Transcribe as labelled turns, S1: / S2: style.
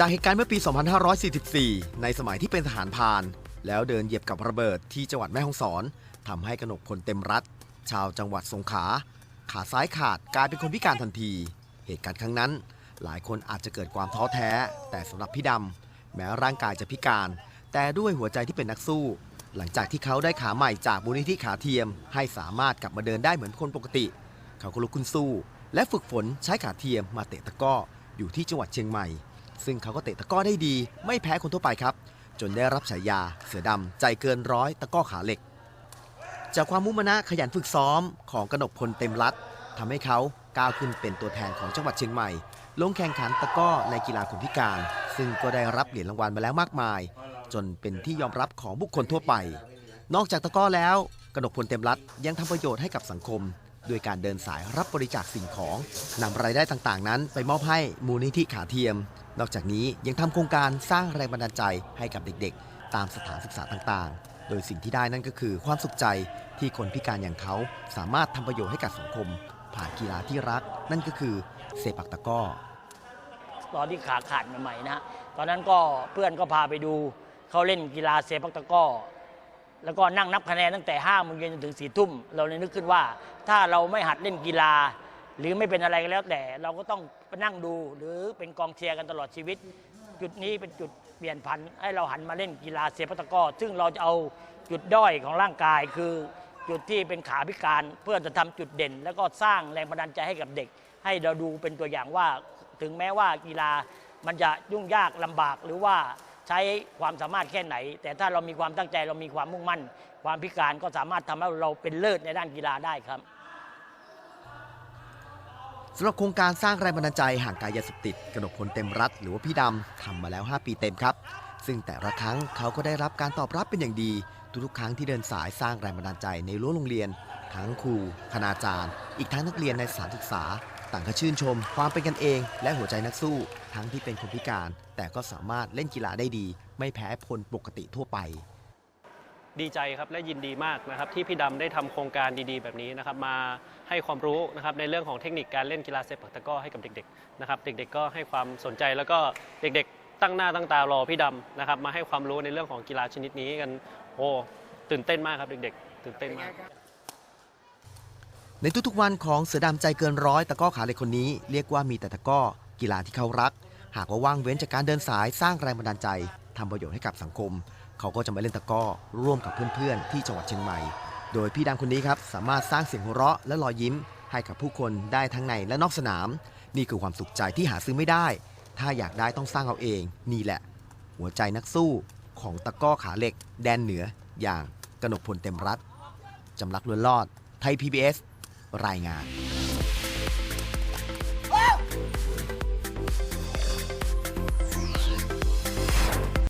S1: จากเหตุการณ์เมื่อปี 2544 ในสมัยที่เป็นทหารพาน แล้วเดินเหยียบกับระเบิดที่จังหวัดแม่ฮ่องสอนทำให้กนกพลเต็มรัฐ ชาวจังหวัดสงขลาขาซ้ายขาดกลายเป็นคนพิการทันที เหตุการณ์ครั้งนั้น หลายคนอาจจะเกิดความท้อแท้ แต่สำหรับพี่ดำแม้ร่างกายจะพิการ แต่ด้วยหัวใจที่เป็นนักสู้ หลังจากที่เขาได้ขาใหม่จากมูลนิธิขาเทียม ให้สามารถกลับมาเดินได้เหมือนคนปกติ เขาก็ลุกขึ้นสู้ และฝึกฝนใช้ขาเทียมมาเตะตะก้ออยู่ที่จังหวัดเชียงใหม่ ซึ่งเขาก็เตะตะก้อได้ดี ไม่แพ้คนทั่วไปครับ จนได้รับฉายา เสือดำใจเกินร้อยตะก้อขาเหล็ก จากความมุ่งมั่นขยันฝึกซ้อมของกนกพลเต็มรัฐทำให้เขาก้าวขึ้นเป็นตัวแทนของจังหวัดเชียงใหม่ ลงแข่งขันตะก้อในกีฬาคนพิการ ซึ่งก็ได้รับเหรียญรางวัลมาแล้วมากมาย จนเป็นที่ยอมรับของบุคคลทั่วไป นอกจากตะก้อแล้วกนกพลเต็มรัฐยังทำประโยชน์ให้กับสังคม ด้วยการเดินสายรับบริจาคสิ่งของนำรายได้ต่างๆ นั้น ไปมอบให้มูลนิธิขาเทียม นอกจากนี้ยังทำโครงการสร้างแรงบันดาลใจให้กับเด็กๆ ตามสถานศึกษาต่างๆ โดยสิ่งที่ได้นั่นก็คือความสุขใจที่คนพิการอย่างเขาสามารถทำประโยชน์ให้กับสังคม ผ่านกีฬาที่รัก นั่นก็คือเซปักตะก้อ
S2: ตอนที่ขาขาดใหม่ๆนะฮะตอนนั้นก็เพื่อนก็พาไปดูเขาเล่นกีฬาเซปักตะก้อ แล้วก็นั่งนับคะแนนตั้งแต่ห้าโมงเย็นจนถึงสี่ทุ่ม เราเลยนึกขึ้นว่า ถ้าเราไม่หัดเล่นกีฬา หรือไม่เป็นอะไรก็แล้วแต่ เราก็ต้องไปนั่งดูหรือเป็นกองเชียร์กันตลอดชีวิต จุดนี้เป็นจุดเปลี่ยนผันให้เราหันมาเล่นกีฬาเซปัตะกร้อซึ่งเราจะเอาจุดด้อยของร่างกายคือจุดที่เป็นขาพิการเพื่อจะทำจุดเด่น แล้วก็สร้างแรงบันดาลใจให้กับเด็ก ให้เราดูเป็นตัวอย่างว่า ถึงแม้ว่ากีฬามันจะยุ่งยากลำบากหรือว่า ใช้ความสามารถแค่ไหน แต่ถ้าเรามีความตั้งใจเรามีความมุ่งมั่น ความพิการก็สามารถทำให้เราเป็นเลิศในด้านกีฬาได้ครับ
S1: สำหรับโครงการสร้างแรงบันดาลใจห่างไกลยาเสพติดกนกพลเต็มรัฐหรือว่าพี่ดำทำมาแล้ว 5 ปีเต็มครับ ซึ่งแต่ละครั้งเขาก็ได้รับการตอบรับเป็นอย่างดี ทุกๆครั้งที่เดินสายสร้างแรงบันดาลใจในรั้วโรงเรียน ทั้งครูคณาจารย์ อีกทั้งนักเรียนในสถานศึกษา ต่างก็ชื่นชม ความเป็นกันเอง และหัวใจนักสู้ ทั้งที่เป็นคนพิการ แต่ก็สามารถเล่นกีฬาได้ดี ไม่แพ้คนปกติทั่วไป
S3: ดีใจครับและยินดีมากนะครับ ที่พี่ดำได้ทำโครงการดีๆ แบบนี้นะครับ มาให้ความรู้นะครับในเรื่องของเทคนิคการเล่นกีฬาเซปักตะกร้อให้กับเด็กๆนะครับ เด็กๆ ก็ให้ความสนใจแล้วก็เด็กๆ ตั้งหน้าตั้งตารอพี่ดำนะครับ มาให้ความรู้ในเรื่องของกีฬาชนิดนี้กันโอ้ตื่นเต้นมากครับเด็กๆ ตื่นเต้นมาก
S1: ในทุกๆวันของเสือดำใจเกินร้อยตะก้อขาเหล็กคนนี้เรียกว่ามีแต่ตะก้อกีฬาที่เขารัก หากว่าว่างเว้นจากการเดินสายสร้างแรงบันดาลใจทำประโยชน์ให้กับสังคม เขาก็จะมาเล่นตะก้อร่วมกับเพื่อนๆ ที่จังหวัดเชียงใหม่ โดยพี่ดำคนนี้ครับสามารถสร้างเสียงหัวเราะและรอยยิ้ม ให้กับผู้คนได้ทั้งในและนอกสนาม นี่คือความสุขใจที่หาซื้อไม่ได้ ถ้าอยากได้ต้องสร้างเอาเอง นี่แหละ หัวใจนักสู้ของตะก้อขาเหล็ก แดนเหนือ อย่างกนกพลเต็มรัฐจำลักล้วนรอด ไทย PBS รายงาน